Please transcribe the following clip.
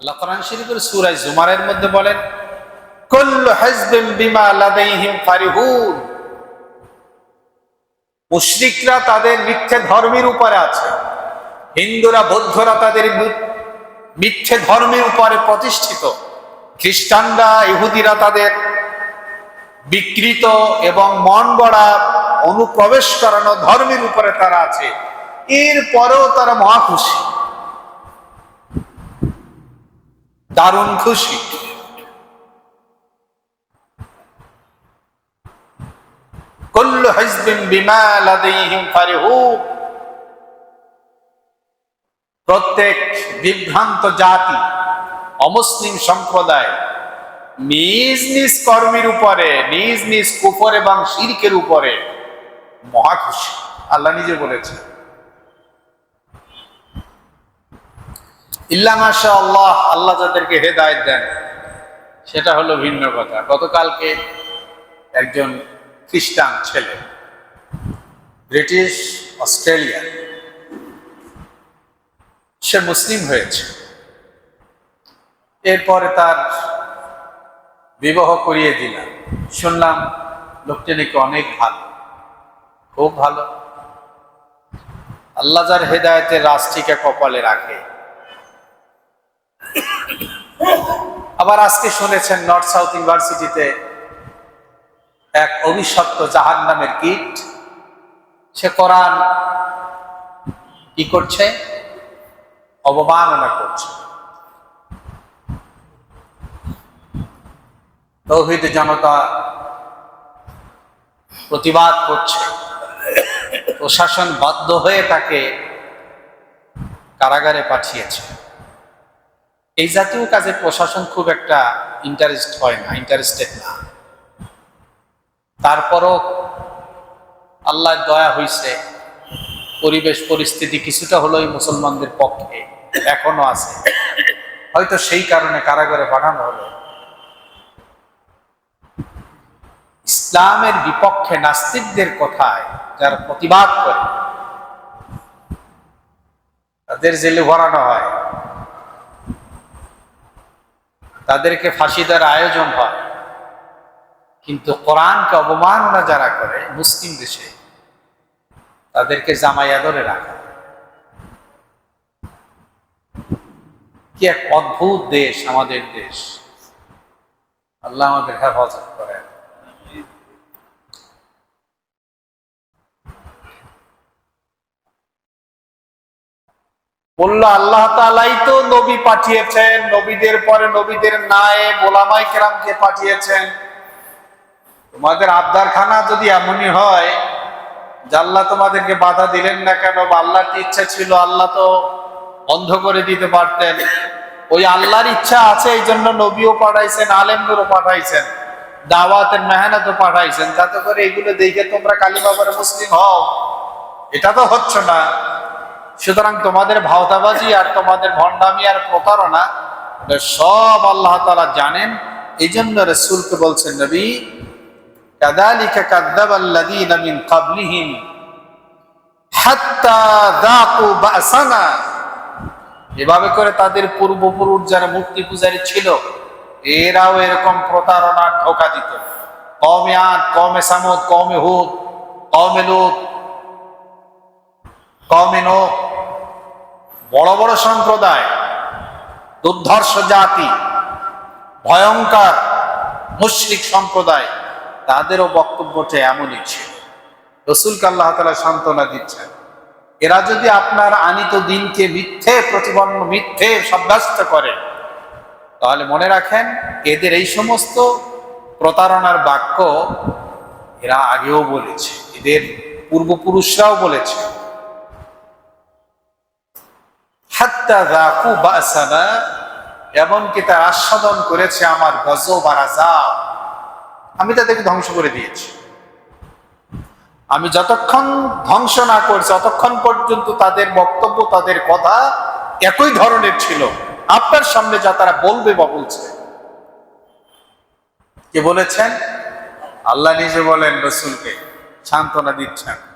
আল্লাহ কোরআন শরীফের সূরা জুমারের মধ্যে বলেন, কুল্লু হিজবিন বিমা লাদাইহিম ফারিহুন। মুশরিকরা তাদের মিথ্যে ধর্মের উপরে আছে। হিন্দুরা, বৌদ্ধরা তাদের মিথ্যে ধর্মের উপরে প্রতিষ্ঠিত। খ্রিস্টানরা, ইহুদিরা তাদের বিকৃত এবং মন গড়া অনুপ্রবেশ করানো ধর্মের উপরে তারা আছে। এরপরেও তারা মহা দারুণ খুশি। বিমা প্রত্যেক বিভ্রান্ত জাতি, অমুসলিম সম্প্রদায় নিজ নিজ কর্মের উপরে, নিজ নিজ কুফর এবং শিরকের উপরে মহা খুশি। আল্লাহ নিজে বলেছেন। ইল্লা মাশা আল্লাহ আল্লাহ যাদেরকে হেদায়েত দেন, সেটা হলো ভিন্ন কথা। গতকালকে একজন খ্রিস্টান ছেলে, ব্রিটিশ অস্ট্রেলিয়া, সে মুসলিম হয়েছে। এরপরে তার বিবাহ করিয়ে দিলাম। শুনলাম লোকটি নাকি অনেক ভালো, খুব ভালো। আল্লাহ যার হেদায়তের রাষ্ট্রীকে কপালে রাখে আবার আজকে শুনেছেন নর্থ সাউথ ইউনিভার্সিটিতে এক অভিশপ্ত জাহান নামের কীট সে কোরআন কি করছে? অবমাননা করছে। তৌহিদ জনতা প্রতিবাদ করছে। প্রশাসন বাধ্য হয়ে তাকে কারাগারে পাঠিয়েছে। এই জাতীয় কাজে প্রশাসন খুব একটা ইন্টারেস্ট হয় না ইন্টারেস্টেড না। তারপরও আল্লাহর দয়া হইছে, পরিবেশ পরিস্থিতি কিছুটা হলোই মুসলমানদের পক্ষে এখনও আছে। হয়তো সেই কারণে কারাগারে পাঠানো হলো। ইসলামের বিপক্ষে নাস্তিকদের কথায় যারা প্রতিবাদ করে, তাদের জেলে ভরানো হয়। তাদেরকে ফাঁসি দেওয়ার আয়োজন হয়। কিন্তু কোরআনকে অবমাননা যারা করে, মুসলিম দেশে, তাদেরকে জামাই আদরে রাখা। কি এক অদ্ভুত দেশ আমাদের দেশ। আল্লাহ আমাদের হেফাজত করেন বলল, আল্লাহ তালাই তো নবী পাঠিয়েছেন, নবীদের পরে নবীদের নায়ে বোলামাই কেরামকে পাঠিয়েছেন। তোমাদের আবদার খানা যদি এমনই হয়, যে আল্লাহ তোমাদেরকে বাধা দিলেন না কেন, বা আল্লাহর ইচ্ছা ছিল, আল্লাহ তো বন্ধ করে দিতে পারতেন। ওই আল্লাহর ইচ্ছা আছে, এই জন্য নবীও পাঠাইছেন, আলেমদেরও পাঠাইছেন, দাওয়াতের মেহনতও পাঠাইছেন। যাতে করে এগুলো দেখে তোমরা কালী বাবার মুসলিম হও। এটা তো হচ্ছে না। সুতরাং তোমাদের ভাওতাবাজি আর তোমাদের ভণ্ডামি আর প্রতারণা সব আল্লাহ তালা জানেন। এই জন্য রসুলকে বলছেন, নবী কাদালিকা কাদ্দাবাল্লাযীনা মিন ক্বাবলিহিম হাত্তা এভাবে করে তাদের পূর্বপুরুষ যারা মূর্তি পূজারী ছিল, এরাও এরকম প্রতারণার ধোকা দিত। কমে আদ কমে সামুদ কমে হুদ কমে লুত কমে নোহ বড় বড় সম্প্রদায়, দুর্ধর্ষ জাতি, ভয়ঙ্কর মুশরিক সম্প্রদায়, তাদেরও বক্তব্যটা এমনই ছিল। রসুলকে আল্লাহ তালা সান্ত্বনা দিচ্ছেন, এরা যদি আপনার আনিত দিনকে মিথ্যে প্রতিপন্ন, মিথ্যে সাব্যস্ত করে, তাহলে মনে রাখেন এদের এই সমস্ত প্রতারণার বাক্য এরা আগেও বলেছে, এদের পূর্বপুরুষরাও বলেছে। এমনকি তার আস্বাদন করেছে আমার গজব আর আযাব। আমি তাদেরকে ধ্বংস করে দিয়েছি। আমি যতক্ষণ ধ্বংস না করছি, ততক্ষণ পর্যন্ত তাদের বক্তব্য, তাদের কথা একই ধরনের ছিল। আপনার সামনে যা তারা বলবে বা বলছে। কে বলেছেন? আল্লাহ নিজে বলেন রসুলকে, সান্ত্বনা দিচ্ছেন।